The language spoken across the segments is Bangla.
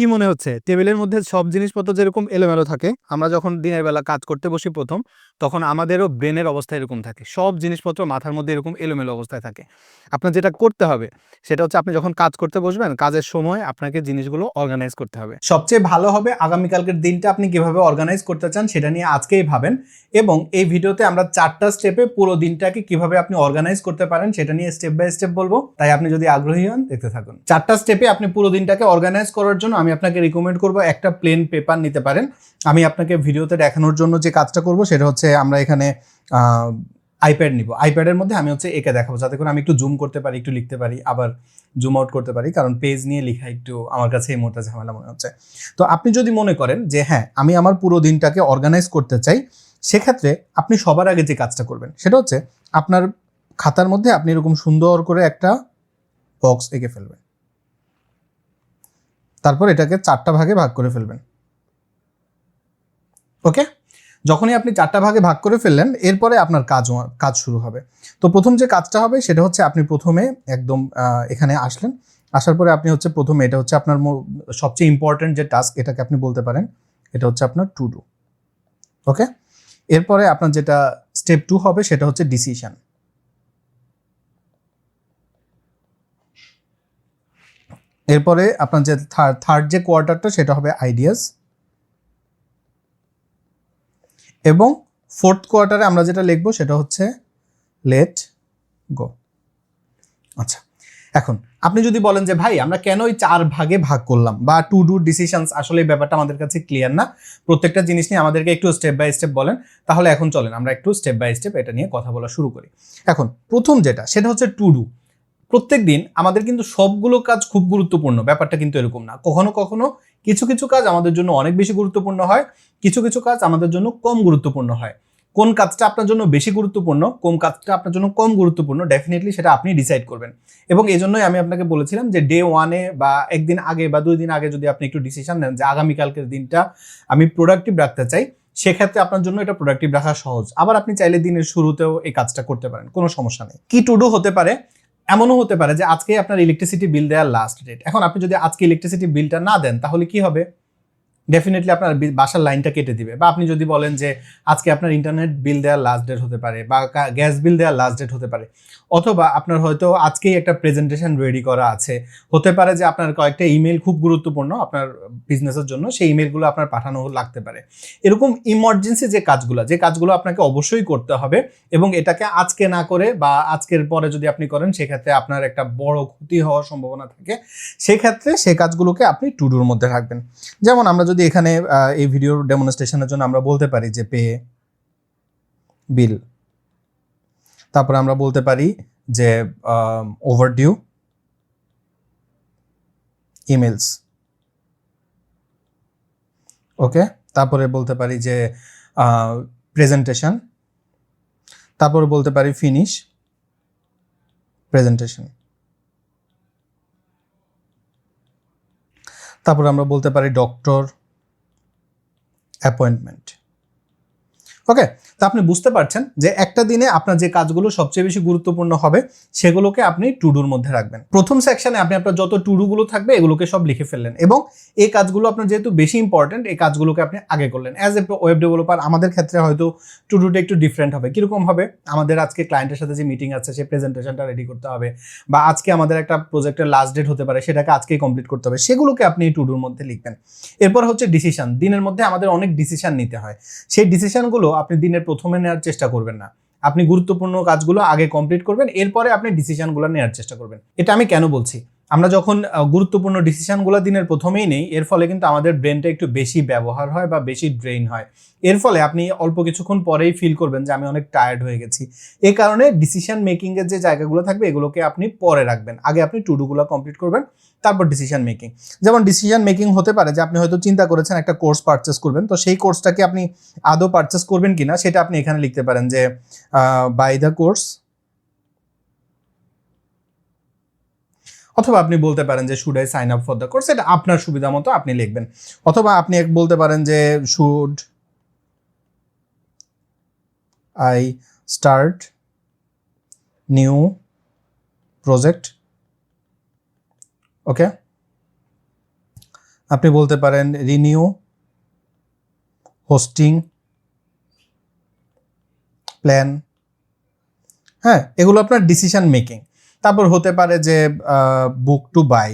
কি মনে হচ্ছে? টেবিলের মধ্যে সব জিনিসপত্র যেরকম এলোমেলো থাকে, আমরা যখন দিনের বেলা কাজ করতে বসি প্রথম, তখন আমাদেরও ব্রেনের অবস্থা এরকম থাকে। সব জিনিসপত্র মাথার মধ্যে এরকম এলোমেলো অবস্থায় থাকে। আপনার যেটা করতে হবে, সেটা হচ্ছে আপনি যখন কাজ করতে বসবেন, কাজের সময় আপনাকে জিনিসগুলো অর্গানাইজ করতে হবে। সবচেয়ে ভালো হবে আগামীকালকের দিনটা আপনি কীভাবে অর্গানাইজ করতে চান, সেটা নিয়ে আজকেই ভাবেন এবং এই ভিডিওতে আমরা চারটা স্টেপে পুরো দিনটাকে কীভাবে আপনি অর্গানাইজ করতে পারেন, সেটা নিয়ে স্টেপ বাই স্টেপ বলব। তাই আপনি যদি আগ্রহী হন, দেখতে থাকুন। চারটা স্টেপে আপনি পুরো দিনটাকে অর্গানাইজ করার জন্য আমি আপনাকে রিকমেন্ড করব একটা প্লেন পেপার নিতে পারেন। আমি আপনাকে ভিডিওতে দেখানোর জন্য যে কাজটা করব, সেটা হচ্ছে আমরা এখানে আইপ্যাড নিব। আইপ্যাডের মধ্যে আমি হচ্ছে একে দেখাবো। যাতে করে আমি একটু জুম করতে পারি, একটু লিখতে পারি, আবার জুম আউট করতে পারি, কারণ পেজ নিয়ে লেখা একটু আমার কাছে এই মুহূর্তে ঝামেলা মনে হচ্ছে। তো আপনি যদি মনে করেন যে হ্যাঁ আমি আমার পুরো দিনটাকে অর্গানাইজ করতে চাই, সেক্ষেত্রে আপনি সবার আগে যে কাজটা করবেন, সেটা হচ্ছে আপনার খাতার মধ্যে আপনি এরকম সুন্দর করে একটা বক্স এঁকে ফেলবেন। তারপর এটাকে চারটা ভাগে ভাগ করে ফেলবেন। ওকে? যখনই আপনি চারটা ভাগে ভাগ করে ফেললেন, এরপরে আপনার কাজ কাজ শুরু হবে। তো প্রথম যে কাজটা হবে, সেটা হচ্ছে আপনি প্রথমে একদম এখানে আসলেন। আসার পরে আপনি হচ্ছে প্রথমে, এটা হচ্ছে আপনার সবচেয়ে ইম্পর্টেন্ট যে টাস্ক এটাকে আপনি বলতে পারেন, এটা হচ্ছে আপনার টু ডু ওকে? এরপরে আপনার যেটা স্টেপ টু হবে, সেটা হচ্ছে ডিসিশন এরপরে আপনার যে থার্ড যে কোয়ার্টারটা সেটা হবে আইডিয়াস এবং ফোর্থ কোয়ার্টারে আমরা যেটা লিখব, সেটা হচ্ছে লেট গো আচ্ছা এখন আপনি যদি বলেন যে, ভাই, আমরা কেন ওই চার ভাগে ভাগ করলাম? বা টু ডু ডিসিশনস আসলে ব্যাপারটা আমাদের কাছে ক্লিয়ার না। প্রত্যেকটা জিনিস নিয়ে আমাদেরকে একটু স্টেপ বাই স্টেপ বলেন। তাহলে এখন চলেন, আমরা একটু স্টেপ বাই স্টেপ এটা নিয়ে কথা বলা শুরু করি। এখন প্রথম যেটা, সেটা হচ্ছে টু ডু প্রত্যেক দিন আমাদের কিন্তু সবগুলো কাজ খুব গুরুত্বপূর্ণ, ব্যাপারটা কিন্তু এরকম না। কখনো কখনো কিছু কিছু কাজ আমাদের জন্য অনেক বেশি গুরুত্বপূর্ণ হয়, কিছু কিছু কাজ আমাদের জন্য কম গুরুত্বপূর্ণ হয়। কোন কাজটা আপনার জন্য বেশি গুরুত্বপূর্ণ, কোন কাজটা আপনার জন্য কম গুরুত্বপূর্ণ ডেফিনেটলি সেটা আপনি ডিসাইড করবেন। এবং এই জন্যই আমি আপনাকে বলেছিলাম যে ডে ওয়ানে বা একদিন আগে বা দুই দিন আগে যদি আপনি একটু ডিসিশন নেন যে আগামীকালকের দিনটা আমি প্রোডাক্টিভ রাখতে চাই, সেক্ষেত্রে আপনার জন্য এটা প্রোডাক্টিভ রাখা সহজ। আবার আপনি চাইলে দিনের শুরুতেও এই কাজটা করতে পারেন, কোনো সমস্যা নেই। কি টুডু হতে পারে এমনও হতে পারে যে আজকে আপনার ইলেকট্রিসিটি বিল দেওয়ার লাস্ট ডেট এখন আপনি যদি আজকে ইলেকট্রিসিটি বিলটা না দেন, তাহলে কি হবে? ডেফিনেটলি আপনার বাসার লাইনটা কেটে দিবে। বা আপনি যদি বলেন যে, আজকে আপনার ইন্টারনেট বিল দেওয়ার লাস্ট ডেট হতে পারে বা গ্যাস বিল দেওয়ার লাস্ট ডেট হতে পারে। অথবা আপনার হয়তো আজকেই একটা প্রেজেন্টেশন রেডি করা আছে। হতে পারে যে আপনার কয়েকটা ইমেল খুব গুরুত্বপূর্ণ আপনার বিজনেসের জন্য, সেই ইমেলগুলো আপনার পাঠানো লাগতে পারে। এরকম ইমার্জেন্সি যে কাজগুলো যে কাজগুলো আপনাকে অবশ্যই করতে হবে এবং এটাকে আজকে না করে বা আজকের পরে যদি আপনি করেন, সেক্ষেত্রে আপনার একটা বড় ক্ষতি হওয়ার সম্ভাবনা থাকে। সেক্ষেত্রে সেই কাজগুলোকে আপনি টুডুর মধ্যে রাখবেন। যেমন আমরা যদি এখানে এই ভিডিওর ডেমনস্ট্রেশনের জন্য আমরা বলতে পারি যে পে বিল তারপরে আমরা বলতে পারি যে ওভারডিউ ইমেলস ওকে তারপরে বলতে পারি যে প্রেজেন্টেশন তারপরে বলতে পারি ফিনিশ প্রেজেন্টেশন তারপর আমরা বলতে পারি ডক্টর অ্যাপয়েন্টমেন্ট ওকে তা আপনি বুঝতে পারছেন যে একটা দিনে আপনার যে কাজগুলো সবচেয়ে বেশি গুরুত্বপূর্ণ হবে, সেগুলোকে আপনি টুডুর মধ্যে রাখবেন। প্রথম সেকশনে আপনি আপনার যত টুডুগুলো থাকবে, এগুলোকে সব লিখে ফেললেন এবং এই কাজগুলো আপনার যেহেতু বেশি ইম্পর্টেন্ট এই কাজগুলোকে আপনি আগে করলেন। অ্যাজ এ ওয়েব ডেভেলপার আমাদের ক্ষেত্রে হয়তো টুডুটা একটু ডিফারেন্ট হবে। কীরকম হবে? আমাদের আজকে ক্লায়েন্টের সাথে যে মিটিং আছে সেই প্রেজেন্টেশনটা রেডি করতে হবে বা আজকে আমাদের একটা প্রজেক্টের লাস্ট ডেট হতে পারে, সেটাকে আজকেই কমপ্লিট করতে হবে। সেগুলোকে আপনি টুডুর মধ্যে লিখবেন। এরপর হচ্ছে ডিসিশন দিনের মধ্যে আমাদের অনেক ডিসিশন নিতে হয়। সেই ডিসিশনগুলো আপনি দিনের প্রথমে নেওয়ার চেষ্টা করবেন না। আপনি গুরুত্বপূর্ণ কাজগুলো আগে কমপ্লিট করবেন, এরপরে আপনি ডিসিশনগুলো নেওয়ার চেষ্টা করবেন। এটা আমি কেন বলছি? আমরা যখন গুরুত্বপূর্ণ ডিসিশনগুলো দিনের প্রথমেই নেই, এর ফলে কিন্তু আমাদের ব্রেনটা একটু বেশি ব্যবহার হয় বা বেশি ড্রেন হয়। এর ফলে আপনি অল্প কিছুক্ষণ পরেই ফিল করবেন যে আমি অনেক টায়ার্ড হয়ে গেছি। এই কারণে ডিসিশন মেকিং এর যে জায়গাগুলো থাকবে, এগুলোকে আপনি পরে রাখবেন। আগে আপনি টুডুগুলো কমপ্লিট করবেন, তারপর ডিসিশন মেকিং যেমন ডিসিশন মেকিং হতে পারে যে আপনি হয়তো চিন্তা করেছেন একটা কোর্স পারচেস করবেন, তো সেই কোর্সটাকে আপনি আদৌ পারচেস করবেন কিনা, সেটা আপনি এখানে লিখতে পারেন যে বাই দ্য কোর্স অথবা আপনি বলতে পারেন যে should I sign up for the course এটা আপনার সুবিধা মতো আপনি লিখবেন। অথবা আপনি এক বলতে পারেন যে should I start new project okay আপনি বলতে পারেন রিনিউ হোস্টিং প্ল্যান হ্যাঁ এগুলো আপনার ডিসিশন মেকিং তারপর হতে পারে যে বুক টু বাই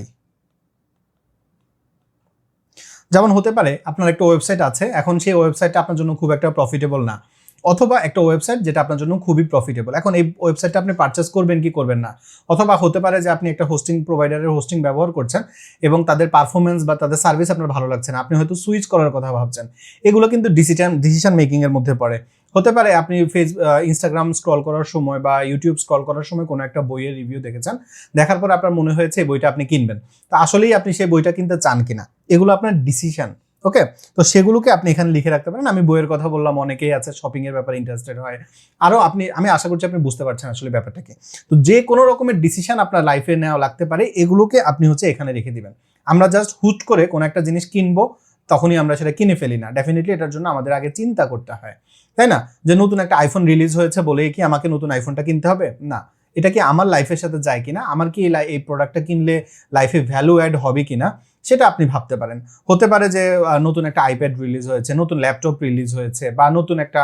যেমন হতে পারে, আপনার একটা ওয়েবসাইট আছে, এখন সেই ওয়েবসাইটটা আপনার জন্য খুব একটা প্রফিটেবল না। অথবা একটা ওয়েবসাইট যেটা আপনার জন্য খুবই প্রফিটেবল এখন এই ওয়েবসাইটটা আপনি পারচেস করবেন কি করবেন না? অথবা হতে পারে যে, আপনি একটা হোস্টিং প্রোভাইডারের হোস্টিং ব্যবহার করছেন এবং তাদের পারফরমেন্স বা তাদের সার্ভিস আপনার ভালো লাগছে না। আপনি হয়তো সুইচ করার কথা ভাবছেন। এগুলো কিন্তু ডিসিশন ডিসিশন মেকিংয়ের মধ্যে পড়ে। হতে পারে আপনি ফেস ইনস্টাগ্রাম স্ক্রল করার সময় বা ইউটিউব স্ক্রল করার সময় কোনো একটা বইয়ের রিভিউ দেখেছেন। দেখার পর আপনার মনে হয়েছে এই বইটা আপনি কিনবেন। তো আসলেই আপনি সেই বইটা কিনতে চান কিনা, এগুলো আপনার ডিসিশন ওকে তো সেগুলোকে আপনি এখানে লিখে রাখতে পারেন। আমি বইয়ের কথা বললাম, অনেকেই আছে শপিং এর ব্যাপারে ইন্টারেস্টেড হয়। আরও আপনি, আমি আশা করছি আপনি বুঝতে পারছেন আসলে ব্যাপারটাকে। তো যে কোনো রকমের ডিসিশন আপনার লাইফে নেওয়া লাগতে পারে, এগুলোকে আপনি হচ্ছে এখানে রেখে দিবেন। আমরা জাস্ট হুট করে কোনো একটা জিনিস কিনবো, তখনই আমরা সেটা কিনে ফেলি না। ডেফিনেটলি এটার জন্য আমাদের আগে চিন্তা করতে হয়। তাই না? যে নতুন একটা আইফোন রিলিজ হয়েছে বলে কি আমাকে নতুন আইফোনটা কিনতে হবে? না। এটা কি আমার লাইফের সাথে যায় কিনা? আমার কি এই প্রোডাক্টটা কিনলে লাইফে ভ্যালু অ্যাড হবে কিনা? সেটা আপনি ভাবতে পারেন। হতে পারে যে নতুন একটা আইপ্যাড রিলিজ হয়েছে, নতুন ল্যাপটপ রিলিজ হয়েছে, বা নতুন একটা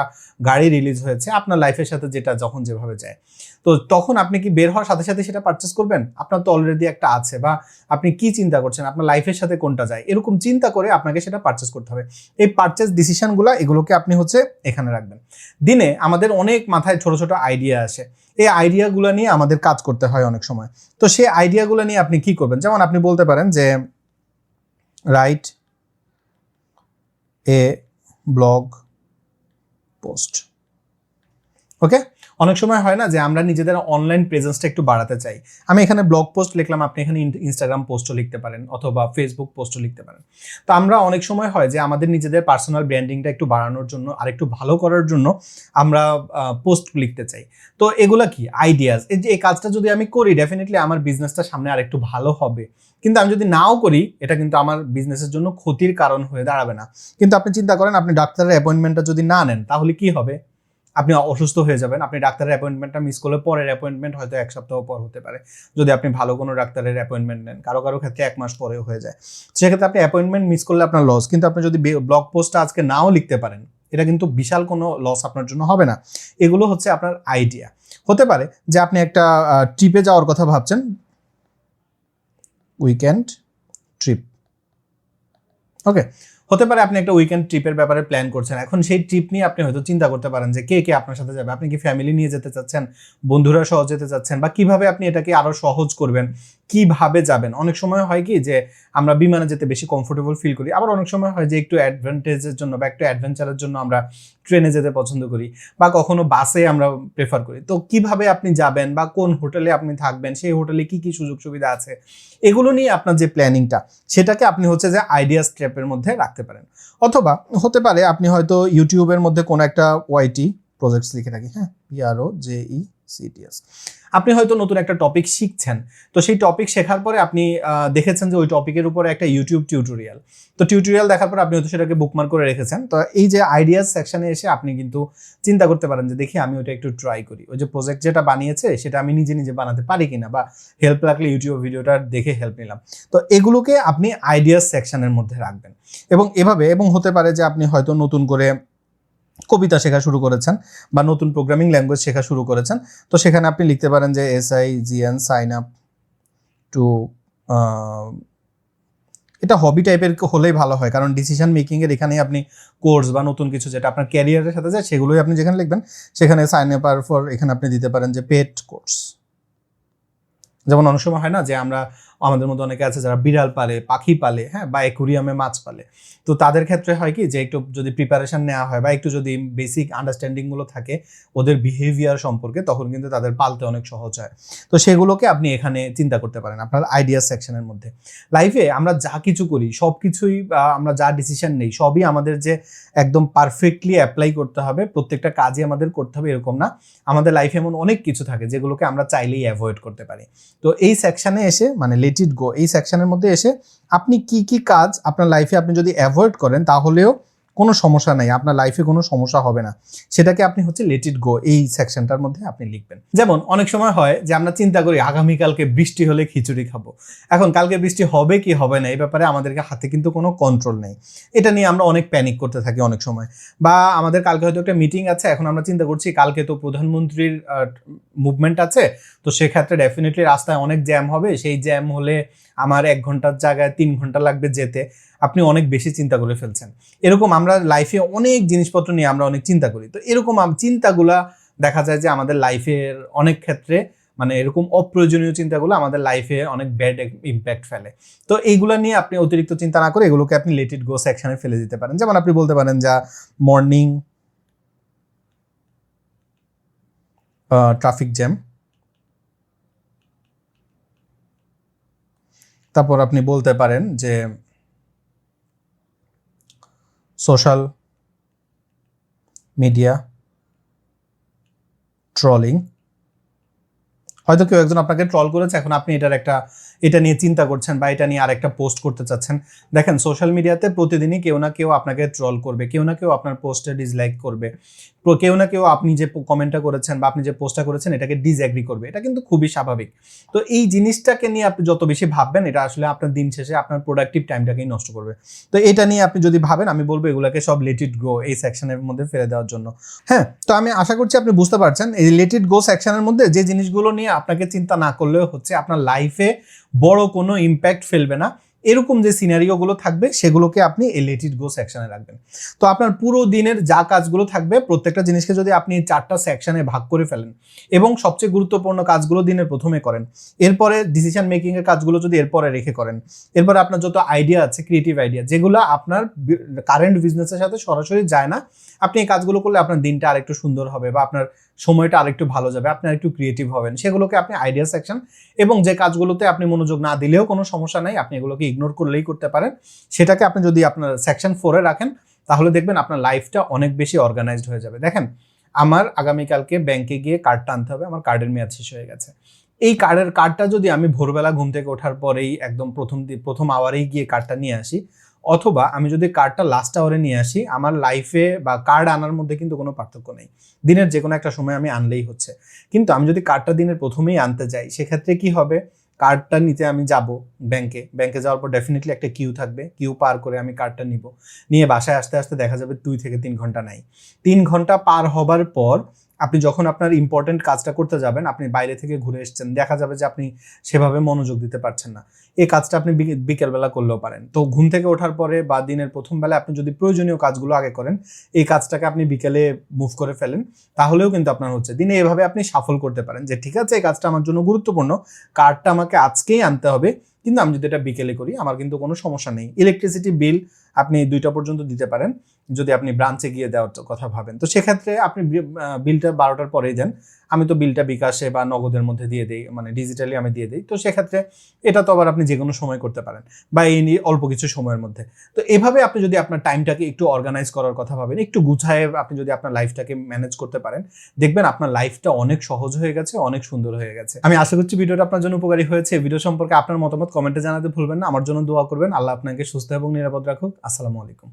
গাড়ি রিলিজ হয়েছে, আপনার লাইফের সাথে যেটা যখন যেভাবে যায়। তো তখন আপনি কি বের হওয়ার সাথে সাথে সেটা পারচেস করবেন? আপনার তো অলরেডি একটা আছে, বা আপনি কি চিন্তা করছেন? আপনার লাইফের সাথে কোনটা যায়? এরকম চিন্তা করে আপনাকে সেটা পারচেস করতে হবে। এই পারচেস ডিসিশনগুলো এগুলোকে আপনি হচ্ছে এখানে রাখবেন। দিনে আমাদের অনেক মাথায় ছোট ছোট আইডিয়া আসে। এই আইডিয়াগুলো নিয়ে আমাদের কাজ করতে হয় অনেক সময়। তো সেই আইডিয়াগুলো নিয়ে আপনি কি করবেন? যেমন আপনি বলতে পারেন যে write a blog post okay অনেক সময় হয় না যে আমরা নিজেদের অনলাইন প্রেজেন্সটা একটু বাড়াতে চাই। আমি এখানে ব্লগ পোস্ট লিখলাম, আপনি এখানে ইনস্টাগ্রাম পোস্টও লিখতে পারেন অথবা ফেসবুক পোস্টও লিখতে পারেন। তো আমরা অনেক সময় হয় যে আমাদের নিজেদের পার্সোনাল ব্র্যান্ডিংটা একটু বাড়ানোর জন্য আর একটু ভালো করার জন্য আমরা পোস্ট লিখতে চাই। তো এগুলা কি? আইডিয়াস এই যে, এই কাজটা যদি আমি করি ডেফিনেটলি আমার বিজনেসটা সামনে আর একটু ভালো হবে। কিন্তু আমি যদি নাও করি, এটা কিন্তু আমার বিজনেসের জন্য ক্ষতির কারণ হয়ে দাঁড়াবে না। কিন্তু আপনি চিন্তা করেন, আপনি ডাক্তারের অ্যাপয়েন্টমেন্টটা যদি না নেন, তাহলে কি হবে? আপনি অসুস্থ হয়ে যাবেন, আপনি ডাক্তারের অ্যাপয়েন্টমেন্টটা মিস করলে পরের অ্যাপয়েন্টমেন্ট হয়তো এক সপ্তাহ পর হতে পারে। যদি আপনি ভালো কোনো ডাক্তারের অ্যাপয়েন্টমেন্ট নেন, কারও কারও ক্ষেত্রে এক মাস পরেও হয়ে যায়। সেক্ষেত্রে আপনি অ্যাপয়েন্টমেন্ট মিস করলে আপনার লস কিন্তু আপনি যদি ব্লগ পোস্টটা আজকে নাও লিখতে পারেন, এটা কিন্তু বিশাল কোনো লস আপনার জন্য হবে না। এগুলো হচ্ছে আপনার আইডিয়া হতে পারে যে আপনি একটা ট্রিপে যাওয়ার কথা ভাবছেন। উইকেন্ড ট্রিপ ওকে হতে পারে আপনি একটা উইকেন্ড ট্রিপের ব্যাপারে প্ল্যান করছেন। এখন সেই ট্রিপ নিয়ে আপনি হয়তো চিন্তা করতে পারেন যে কে কে আপনার সাথে যাবে? আপনি কি ফ্যামিলি নিয়ে যেতে চাচ্ছেন? বন্ধুরা সহ যেতে চাচ্ছেন? বা কীভাবে আপনি এটাকে আরও সহজ করবেন? কীভাবে যাবেন? অনেক সময় হয় কি যে আমরা বিমানে যেতে বেশি কমফোর্টেবল ফিল করি, আবার অনেক সময় হয় যে একটু অ্যাডভান্টেজের জন্য বা একটু অ্যাডভেঞ্চারের জন্য আমরা ট্রেনে যেতে পছন্দ করি বা কখনো বাসে আমরা প্রেফার করি। তো কীভাবে আপনি যাবেন বা কোন হোটেলে আপনি থাকবেন, সেই হোটেলে কি কি সুযোগ সুবিধা আছে? এগুলো নিয়ে আপনার যে প্ল্যানিংটা সেটাকে আপনি হচ্ছে যে আইডিয়া স্টেপের মধ্যে রাখতে পারেন। অথবা হতে পারে আপনি হয়তো ইউটিউবের মধ্যে কোনো একটা ওয়াইটি প্রজেক্টস লিখে রাখি হ্যাঁ? পিআরও জে ই সিটিএস আপনি হয়তো নতুন একটা টপিক শিখছেন। তো সেই টপিক শেখার পরে আপনি দেখেছেন যে ওই টপিকের উপরে একটা ইউটিউব টিউটোরিয়াল তো টিউটোরিয়াল দেখার পর আপনি হয়তো সেটাকে বুকমার্ক করে রেখেছেন। তো এই যে আইডিয়াস সেকশনে এসে আপনি কিন্তু চিন্তা করতে পারেন যে, দেখি, আমি ওটা একটু ট্রাই করি। ওই যে প্রজেক্ট যেটা বানিয়েছে, সেটা আমি নিজে নিজে বানাতে পারি কিনা বা হেল্প লাগলে ইউটিউব ভিডিওটা দেখে হেল্প নিলাম। তো এগুলোকে আপনি আইডিয়াস সেকশনের মধ্যে রাখবেন। এবং এভাবে, এবং হতে পারে যে আপনি হয়তো নতুন করে কবিতা শেখা শুরু করেছেন বা নতুন প্রোগ্রামিং ল্যাঙ্গুয়েজ শেখা শুরু করেছেন। তো সেখানে আপনি লিখতে পারেন যে S I G N sign up to এটা হবি টাইপের হলেই ভালো হয়। কারণ ডিসিশন মেকিংয়ের এখানেই আপনি কোর্স বা নতুন কিছু যেটা আপনার ক্যারিয়ারের সাথে যায়, সেগুলোই আপনি যেখানে লিখবেন, সেখানে সাইন আপ আর ফর এখানে আপনি দিতে পারেন যে পেট কোর্স যেমন অনেক সময় হয় না যে আমরা, আমাদের মধ্যে অনেকে আছে যারা বিড়াল পালে, পাখি পালে হ্যাঁ বা একুরিয়ামে মাছ পালে। তো তাদের ক্ষেত্রে হয় কি যে একটু যদি প্রিপারেশন নেওয়া হয় বা একটু যদি বেসিক আন্ডারস্ট্যান্ডিংগুলো থাকে ওদের বিহেভিয়ার সম্পর্কে, তখন কিন্তু তাদের পালতে অনেক সহজ হয়। তো সেগুলোকে আপনি এখানে চিন্তা করতে পারেন আপনার আইডিয়া সেকশনের মধ্যে। লাইফে আমরা যা কিছু করি সব কিছুই আমরা যা ডিসিশন নেই, সবই আমাদের যে একদম পারফেক্টলি অ্যাপ্লাই করতে হবে, প্রত্যেকটা কাজই আমাদের করতে হবে এরকম না। আমাদের লাইফে এমন অনেক কিছু থাকে যেগুলোকে আমরা চাইলেই অ্যাভয়েড করতে পারি। তো এই সেকশনে এসে মানে লেট ইট গো এই সেকশনের মধ্যে এসে আপনি কি কি কাজ আপনার লাইফে আপনি যদি অ্যাভয়েড করেন তাহলেও কোনো সমস্যা নাই, আপনার লাইফে কোনো সমস্যা হবে না। সেটাকে আপনি হচ্ছে লেট ইট গো এই সেকশনটার মধ্যে আপনি লিখবেন। যেমন অনেক সময় হয় যে আমরা চিন্তা করি আগামীকালকে বৃষ্টি হলে খিচুড়ি খাব। এখন কালকে বৃষ্টি হবে কি হবে না, এই ব্যাপারে আমাদেরকে হাতে কিন্তু কোনো কন্ট্রোল নেই। এটা নিয়ে আমরা অনেক প্যানিক করতে থাকি অনেক সময়। বা আমাদের কালকে হয়তো একটা মিটিং আছে, এখন আমরা চিন্তা করছি কালকে তো প্রধানমন্ত্রীর মুভমেন্ট আছে, তো সেক্ষেত্রে ডেফিনেটলি রাস্তায় অনেক জ্যাম হবে। সেই জ্যাম হলে আমার এক ঘণ্টার জায়গায় তিন ঘণ্টা লাগবে যেতে। আপনি অনেক বেশি চিন্তা করে ফেলছেন। এরকম আমরা লাইফে অনেক জিনিসপত্র নিয়ে আমরা অনেক চিন্তা করি। তো এরকম চিন্তাগুলা দেখা যায় যে আমাদের লাইফের অনেক ক্ষেত্রে মানে এরকম অপ্রয়োজনীয় চিন্তাগুলো আমাদের লাইফে অনেক ব্যাড ইম্প্যাক্ট ফেলে। তো এইগুলো নিয়ে আপনি অতিরিক্ত চিন্তা না করে এগুলোকে আপনি লেট ইট গো সেকশনে ফেলে দিতে পারেন। যেমন আপনি বলতে পারেন যা মর্নিং ট্রাফিক জ্যাম তারপর আপনি বলতে পারেন যে সোশ্যাল মিডিয়া ট্রলিং হয়তো কেউ একজন আপনাকে ট্রল করেছে, এখন আপনি এটার একটা, এটা নিয়ে চিন্তা করছেন বা এটা নিয়ে আরেকটা পোস্ট করতে চাচ্ছেন। দেখেন সোশ্যাল মিডিয়াতে প্রতিদিনই কেউ না কেউ আপনাকে ট্রল করবে, কেউ না কেউ আপনার পোস্টে ডিসলাইক করবে। কেউ না কেউ আপনি যে কমেন্টটা করেছেন বা আপনি যে পোস্টটা করেছেন, এটাকে ডিসঅ্যাগ্রি করবে। এটা কিন্তু খুবই স্বাভাবিক। তো এই জিনিসটাকে নিয়ে আপনি যত বেশি ভাববেন, এটা আসলে আপনার দিন শেষে আপনার প্রোডাক্টিভ টাইমটাকেই নষ্ট করবে। তো এটা নিয়ে আপনি যদি ভাবেন, আমি বলব এগুলোকে সব লেট ইট গো এই সেকশনের মধ্যে ফেলে দেওয়ার জন্য। হ্যাঁ তো আমি আশা করছি আপনি বুঝতে পারছেন, এই লেট ইট গো সেকশনের মধ্যে যে জিনিসগুলো নিয়ে আপনাকে চিন্তা না করলেও হচ্ছে, আপনার লাইফে বড় কোনো ইম্প্যাক্ট ফেলবে না। এরকম যে সিনারিওগুলো থাকবে, সেগুলোকে আপনি এই গো সেকশনে রাখবেন। তো আপনার পুরো দিনের যা কাজগুলো থাকবে, প্রত্যেকটা জিনিসকে যদি আপনি চারটা সেকশনে ভাগ করে ফেলেন এবং সবচেয়ে গুরুত্বপূর্ণ কাজগুলো দিনের প্রথমে করেন, এরপরে ডিসিশন মেকিংয়ের কাজগুলো যদি এরপরে রেখে করেন, এরপরে আপনার যত আইডিয়া আছে ক্রিয়েটিভ আইডিয়া যেগুলো আপনার কারেন্ট বিজনেসের সাথে সরাসরি যায় না, আপনি এই কাজগুলো করলে আপনার দিনটা আরেকটু সুন্দর হবে বা আপনার সময়টা আরেকটু ভালো যাবে, আপনি আরেকটু ক্রিয়েটিভ হবেন। সেগুলোকে আপনি আইডিয়া সেকশন এবং যে কাজগুলোতে আপনি মনোযোগ না দিলেও কোনো সমস্যা নাই, আপনি এগুলোকে ইগনোর করলেই করতে পারেন। সেটাকে আপনি যদি আপনার সেকশন ফোরে রাখেন, তাহলে দেখবেন আপনার লাইফটা অনেক বেশি অর্গানাইজড হয়ে যাবে। দেখেন, আমার আগামীকালকে ব্যাংকে গিয়ে কার্ডটা আনতে হবে, আমার কার্ডের মেয়াদ শেষ হয়ে গেছে। এই কার্ডের কার্ডটা যদি আমি ভোরবেলা ঘুম থেকে ওঠার পরেই একদম প্রথম প্রথম আওয়ারেই গিয়ে কার্ডটা নিয়ে আসি, অথবা আমি যদি কার্ডটা লাস্ট আওয়ারে নিয়ে আসি, আমার লাইফে বা কার্ড আনার মধ্যে কিন্তু কোনো পার্থক্য নেই। দিনের যে কোনো একটা সময় আমি আনলেই হচ্ছে। কিন্তু আমি যদি কার্ডটা দিনের প্রথমেই আনতে যাই, সেক্ষেত্রে কি হবে? কার্ডটা নিতে আমি যাব ব্যাংকে ব্যাংকে যাওয়ার পর ডেফিনেটলি একটা কিউ থাকবে। কিউ পার করে আমি কার্ডটা নিব। নিয়ে বাসায় আসতে আসতে দেখা যাবে দুই থেকে তিন ঘণ্টা নাই। তিন ঘণ্টা পার হবার পর আপনি যখন আপনার ইম্পর্টেন্ট কাজটা করতে যাবেন, আপনি বাইরে থেকে ঘুরে এসেছেন, দেখা যাবে যে আপনি সেভাবে মনোযোগ দিতে পারছেন না। এই কাজটা আপনি বিকে- বিকেলবেলা করলেও পারেন। তো ঘুম থেকে ওঠার পরে বা দিনের প্রথম বেলা আপনি যদি প্রয়োজনীয় কাজগুলো আগে করেন, এই কাজটাকে আপনি বিকেলে মুভ করে ফেলেন, তাহলেও কিন্তু আপনার হচ্ছে। দিনে এভাবে আপনি সাফল করতে পারেন যে, ঠিক আছে, এই কাজটা আমার জন্য গুরুত্বপূর্ণ, কার্ডটা আমাকে আজকেই আনতে হবে, কিন্তু আমি যদি এটা বিকেলে করি, আমার কিন্তু কোনো সমস্যা নেই। ইলেকট্রিসিটি বিল আপনি দুইটা পর্যন্ত দিতে পারেন। যদি আপনি ব্রাঞ্চে গিয়ে দেওয়ার কথা ভাবেন। তো সেক্ষেত্রে আপনি বিলটা বারোটার পরেই দেন। আমি তো বিলটা বিকাশে বা নগদের মধ্যে দিয়ে দিই মানে ডিজিটালি আমি দিয়ে দিই। তো সেক্ষেত্রে এটা তো আবার আপনি যে কোনো সময় করতে পারেন বা এই নিয়ে অল্প কিছু সময়ের মধ্যে। তো এভাবে আপনি যদি আপনার টাইমটাকে একটু অর্গানাইজ করার কথা ভাবেন, একটু গুছায় আপনি যদি আপনার লাইফটাকে ম্যানেজ করতে পারেন, দেখবেন আপনার লাইফটা অনেক সহজ হয়ে গেছে, অনেক সুন্দর হয়ে গেছে। আমি আশা করছি ভিডিওটা আপনার জন্য উপকারী হয়েছে। ভিডিও সম্পর্কে আপনার মতামত কমেন্টে জানাতে ভুলবেন না। আমার জন্য দোয়া করবেন। আল্লাহ আপনাকে সুস্থ এবং নিরাপদ রাখুক। আসসালামু আলাইকুম।